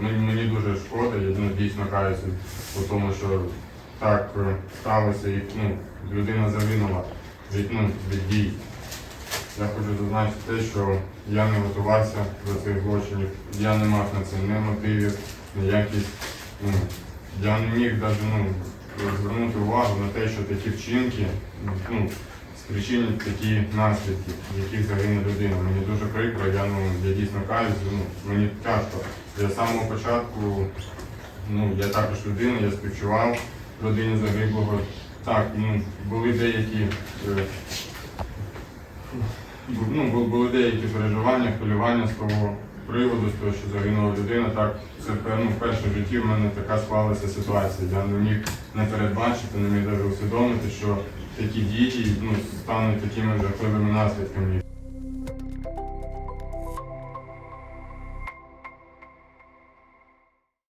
мені, дуже шкода, я ну, дійсно каюся у тому, що так е, сталося і ну, людина загинула від, ну, від дій. Я хочу зазначити те, що я не готувався до цих злочинів, я не мав на це ні мотивів, ніяких. Ну, я не міг навіть ну, звернути увагу на те, що такі вчинки ну, спричинять такі наслідки, в яких загине людина. Мені дуже прикро, я, ну, я дійсно каюсь, ну, мені тяжко. Я з самого початку, ну, я також людина, я співчував родині загиблого. Так, ну, були деякі. е, ну, були деякі переживання, хвилювання з того приводу, з того, що загинула людина. Так, це ну, вперше в житті в мене така склалася ситуація. Я не міг не передбачити, не міг навіть усвідомити, що такі дії ну, стануть такими жахливими наслідками.